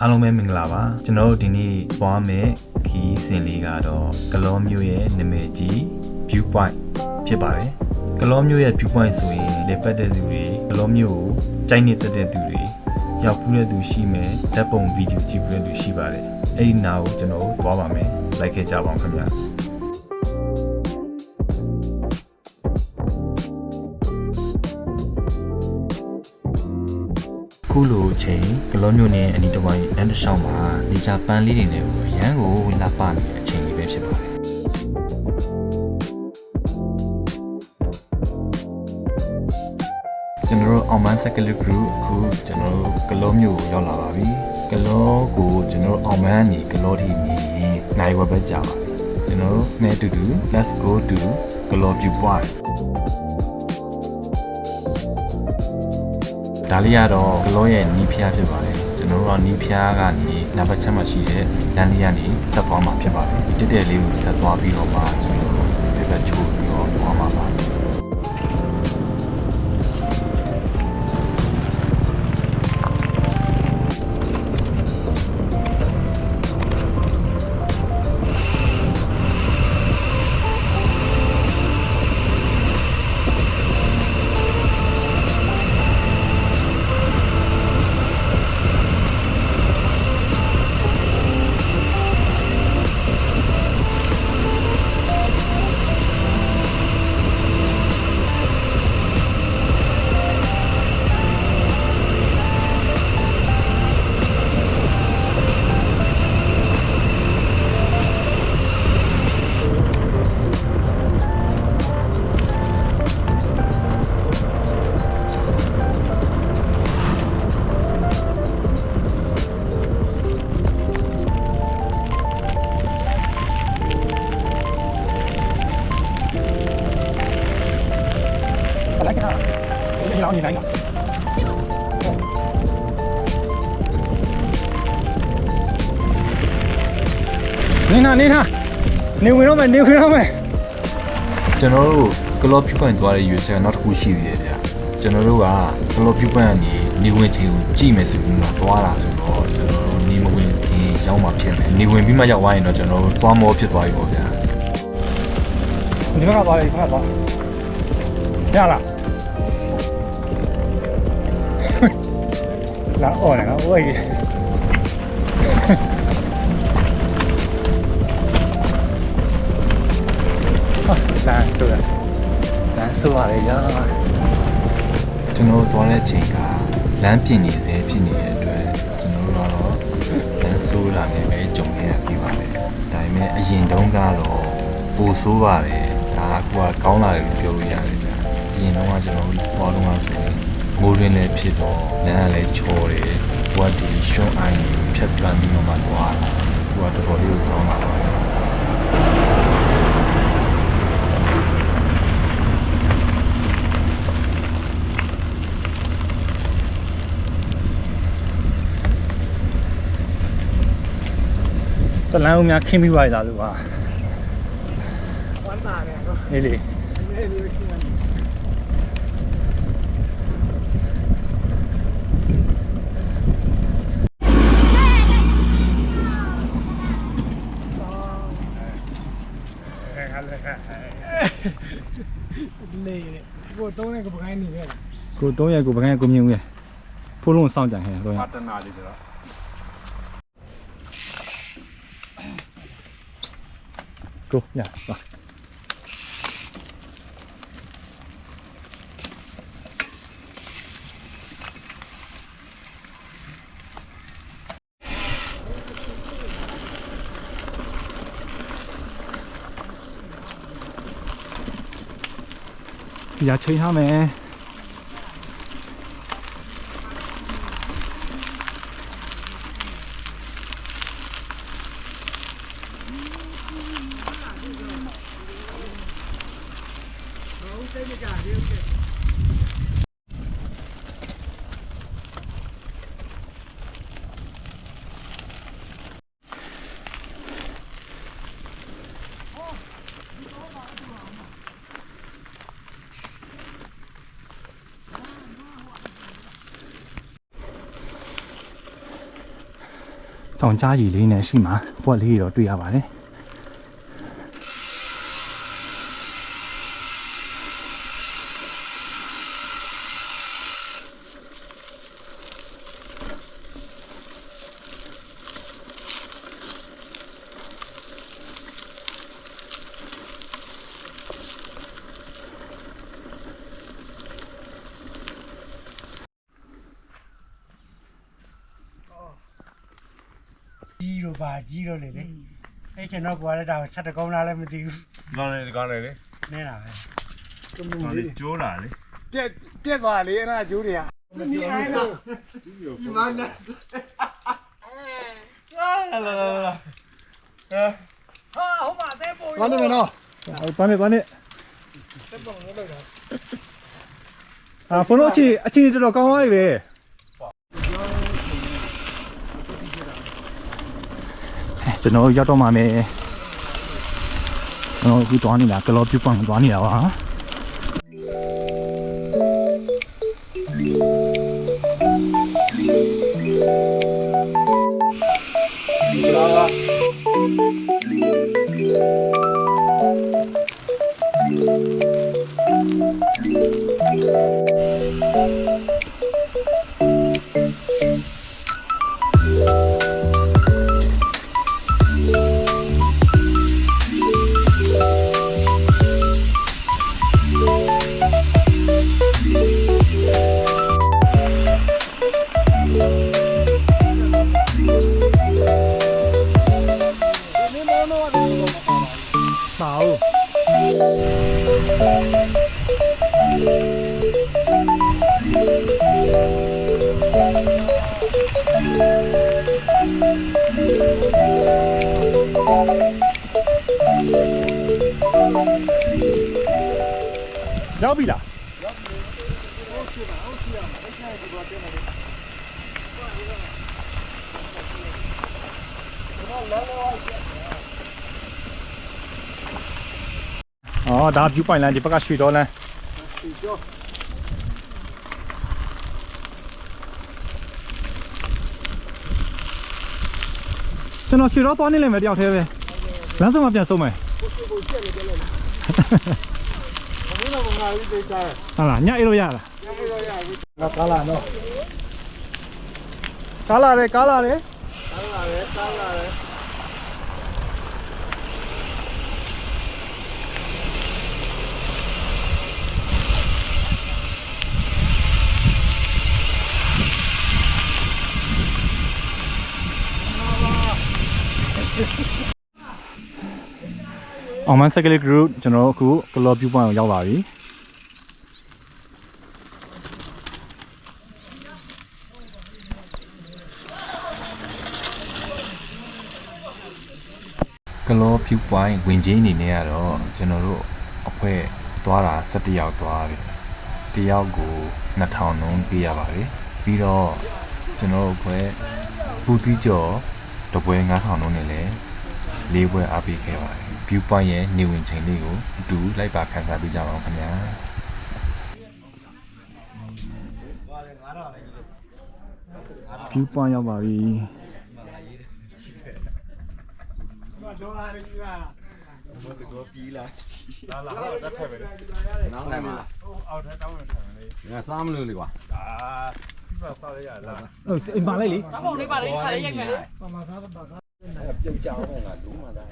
အားလုံးပဲမင်္ဂလာပါကျွန်တော်တို့ဒီနေ့သွားမယ့်ခီးစဉ်လေးကတော့ကလောမျိုးရဲ့နာမည်ကြီး view point ဖြစ်ပါတယ်ကလောမျိုးရဲ့ view point ဆိုရင်လေပတ်တဲ့သူတွေကလောမျိုးကိုကြိုက်နေတတ်တဲ့သူတွေရောက်ဖူးတဲ့သူရှိမယ်ဓာတ်ပုံဗီဒီယိုကြည့်ဖူးတဲ့သူရှိပါတယ်အဲ့ဒီနာကိုကျွန်တော်တို့သွားပါမယ်လိုက်ခဲ့ကြပါအောင်ခင်ဗျာ ခုလိုအချိန်ဂလောမျိုးနဲ့အနီးတစ်ဝိုက်လမ်းတစ်လျှောက်မှာနေကြပန်းလေးတွေနဲ့ကိုရန်ကိုလာပနေတဲ့အချိန်လေးပဲဖြစ်ပါတယ်ကျွန်တော်တို့အောင်မန်း secondary group အခုကျွန်တော်တို့ဂလောမျိုးကိုရောက်လာပါပြီဂလောကိုကျွန်တော်တို့အောင်မန်းကနေဂလောထိနေနိုင်ဝက်ပဲကြာပါတယ်ကျွန်တော်တို့နဲ့အတူတူ let's go to ဂလော view point ဒါလေးကတော့ဂလောရဲ့နီးဖျားဖြစ်ပါတယ်ကျွန်တော်တို့ကနီးဖျားကနေနံပါတ်ချက်မှာရှိတဲ့လမ်းလေးကနေဆက်သွားမှာဖြစ်ပါတယ်ဒီတက်တဲ့လေးကိုဆက်သွားပြီးတော့မှကျွန်တော်တို့ပြပြချိုး အောင်နေလိုက်ပါနေနာနေနာနေဝင်တော့မယ်နေဝင်တော့မယ်ကျွန်တော်တို့ကလော့ဖြူပန့်သွားတဲ့ရွေးချယ်နောက်တစ်ခုရှိသေးတယ်ဗျာကျွန်တော်တို့ကကလော့ဖြူပန့်ကနေနေဝင်ချိန်ကိုကြည့်မယ်ဆိုပြီးတော့သွားတာဆိုတော့ကျွန်တော်တို့နေမဝင်ခင်ရောက်မှဖြစ်မယ်နေဝင်ပြီးမှရောက်သွားရင်တော့ကျွန်တော်တို့သွားမောဖြစ်သွားပြီပေါ့ဗျာဒီဘက်ကသွားပြီခဏသွားရလား လာအော်နေနော်ဝေးဟာလမ်းဆိုးရလမ်းဆိုးပါလေရာကျွန်တော်တို့သွားတဲ့ချိန်ကလမ်းပြင်နေစေဖြစ်နေတဲ့အတွက်ကျွန်တော်တို့ကတော့လမ်းဆိုးတာနဲ့ပဲကြုံနေရပြီပါပဲဒါပေမဲ့အရင်တုန်းကတော့ပိုဆိုးပါတယ်ဒါကကိုကကောင်းလာတယ်လို့ပြောလို့ရတယ်ဗျာအရင်တုန်းကကျွန်တော်တို့သွားတော့မှဆိုရင် မိုးရင်းလည်းဖြစ်တော့လမ်းကလည်းချောတယ်ကိုကဒီရှွန်အိုင်းကိုဖြတ်ပန်းပြီးတော့မှသွားတာကိုကတော်တော်လေးကိုကောင်းလာပါတယ်တလန်းဦးများခင်းပြီးပါလားလို့ပါဝမ်းသာတယ်နော်အေးလေဒီနေ့လေးခင်းရတယ်လေးလေ ကိုတုံးတဲ့ကပကိုင်းနေခဲ့ကို3ရက်ကိုပကန်းကိုမြင်ဦးရဖိုးလုံးစောင့်ကြံခဲ့တော့ရပါတနာလေးတော့ကိုရပါ ရချိန်ဟာ တောင်ကြားကြီးလေးနဲ့ရှိမှပွက်လေးတွေတော့တွေ့ရပါတယ်။ ကြီးတော့ပါကြီးတော့လေလေအဲ့ကျွန်တော်ကွာလည်းဒါဆက်တကောင်းလားလည်းမသိဘူးကောင်းတယ်ကောင်းတယ်လေနေတာပဲကမှုကောင်းလေးတယ်ကျိုးလာလေပြက်ပြက်သွားလေအဲ့ဒါကျိုးတွေကမမြင်အဲ့လိုဒီမှာနဲ့လာလာလာလာဘာနေမနော်ဟိုတန်းနေတန်းနေအာဖုန်းတော့အချင်းအချင်းတော်တော်ကောင်းသွားပြီပဲ ကျွန်တော်ရောက်တော့မှမယ်ကျွန်တော်အခုသွားနေတာကလောပြူပန်သွားနေတာပါပါ ရောက်ပြီလားအော်ဒါ view point လမ်းဒီဘက်ကရွှေတော်လမ်းကျွန်တော်ရွှေတော်သွားနေလိမ့်မယ်တယောက်တည်းပဲလမ်းဆုံးမပြန်ဆုံးမယ် ဟာလားညအိလို့ရလားကားလာနော်ကားလာတယ်ကားလာတယ်အောင်မန်စကလေး group ကျွန်တော်တို့အခု Color View Point ကိုရောက်လာပြီ။ကလောဖြူပွိုင်းဝင်ချင်းအနေနဲ့ကတော့ကျွန်တော်တို့အဖွဲသွားတာ17ယောက်သွားတယ်တယောက်ကို2000နှုန်းပေးရပါတယ်ပြီးတော့ကျွန်တော်တို့အဖွဲဘူးတီကျော်တပွဲ9000နှုန်းနဲ့လည်းလေးပွဲအားပေးခဲ့ပါတယ် ဖြူပွိုင်းရဲ့နေဝင်ချိန်လေးကိုအတူလိုက်ပါခန်းစားပေးကြပါဦးခင်ဗျာ view point ရောက်ပါပြီဒေါ်လာလေးကြီးပါနောက်လိုက်မှာအောက်ထပ်တောင်းနေတယ်လေငါစားမလို့လေကွာဒီပါဆောက်ရရလားဟုတ်အိမ်ပါလိုက်လေအပုံလေးပါလေးခါလေးရိုက်မယ်လေပမာစားပါစား ပြုတ်ကြအောင်ငါဒူးမှသာ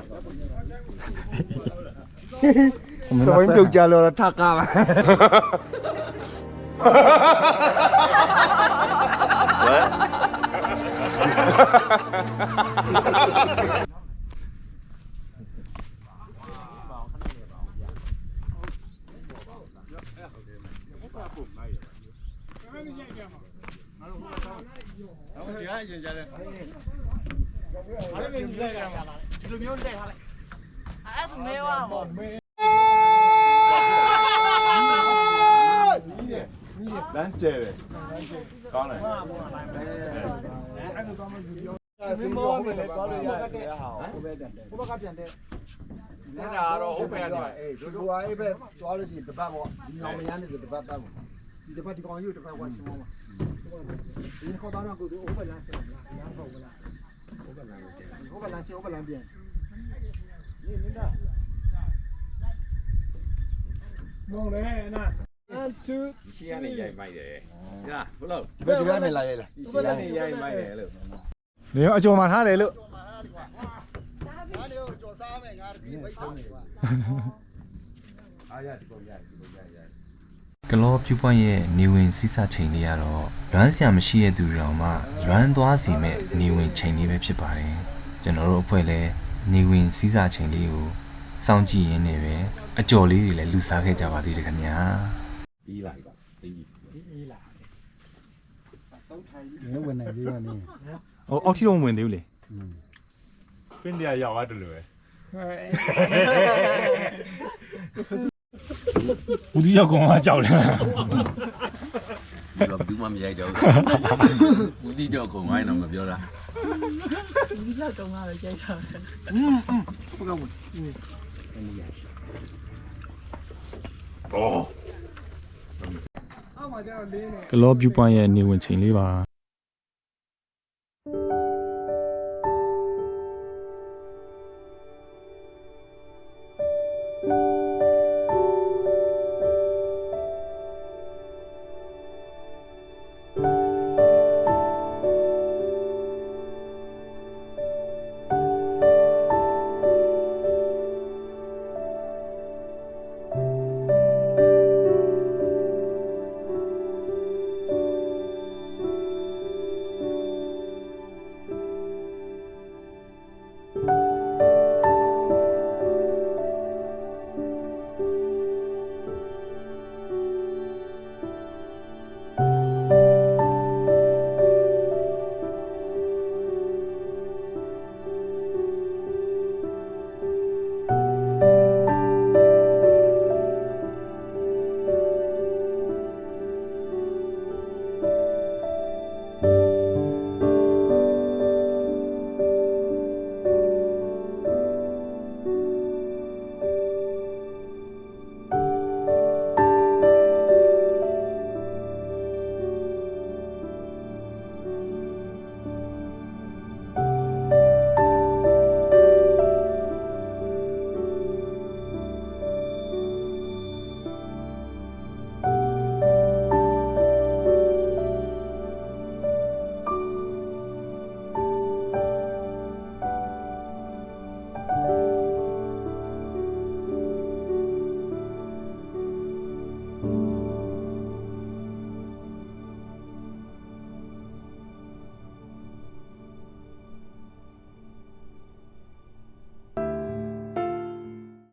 ဘုံဘင်းပြုတ်ကြလို့ထကားပါအဲ့ဒါမဲဝါမောလမ်းကျဲတယ်ကောင်းတယ်မင်းမောမယ်လေသွားလို့ရတယ်ဟာဟိုဘက်တန်တယ်ဟိုဘက်ကပြန်တယ်အဲ့ဒါတော့ဟုတ်ပဲရတယ်အေးဒီဘွားအေးပဲသွားလို့ရှိရင်တပတ်ပေါ့ဒီကောင်မရမ်းနေစတပတ်ပတ်ပေါ့ဒီတပတ်ဒီကောင်ယူတပတ်ဝါစမောမှာဒီခေါ်တော့ကိုဟိုဘက်လမ်းဆင်းလာရမ်းပေါ့လား ဟုတ်ကဲ့လားပြန်ဟုတ်ကဲ့လားရှင်ဟုတ်ကဲ့လားပြန်နေနေလားမောင်လေးနာ1 2ရှေ့ကနေရိုက်မိုက်တယ်ဟလားဘလို့ဒီဘက်ဒီဘက်နဲ့လာရိုက်လားဒီဘက်ကနေရိုက်မိုက်တယ်လို့နေရောအကျော်မှာထားတယ်လို့အားရဒီပေါ်ရိုက် ကလောပြူပွန့်ရဲ့နေဝင်စီးစချိန်လေးကတော့ရွမ်းဆရာမရှိတဲ့သူတွေတောင်မှရွမ်းသွားစီမဲ့နေဝင်ချိန်လေးပဲဖြစ်ပါတယ်ကျွန်တော်တို့အဖွဲ့လည်းနေဝင်စီးစချိန်လေးကိုစောင့်ကြည့်ရင်းနဲ့ပဲအကြော်လေးတွေလည်းလူစားခဲ့ကြပါသေးတယ်ခင်ဗျာပြီးလာပြီပါပြီးပြီနေဝင်နေပြီးတော့နေဟိုအောက်ထီတော့မဝင်သေးဘူးလေခင်းတရားရောက်သွားတယ်လို့ပဲ ဦးဒီရောက်ကောင်ကကြောက်တယ်ဒီတော့ဘူးမှမရိုက်တော့ဘူးဒီတော့ခုံဝိုင်းတော့မပြောတာဒီလောက်တုံးကတော့ရိုက်တာပဲကလောပြူပွန့်ရဲ့နေဝင်ချိန်လေးပါ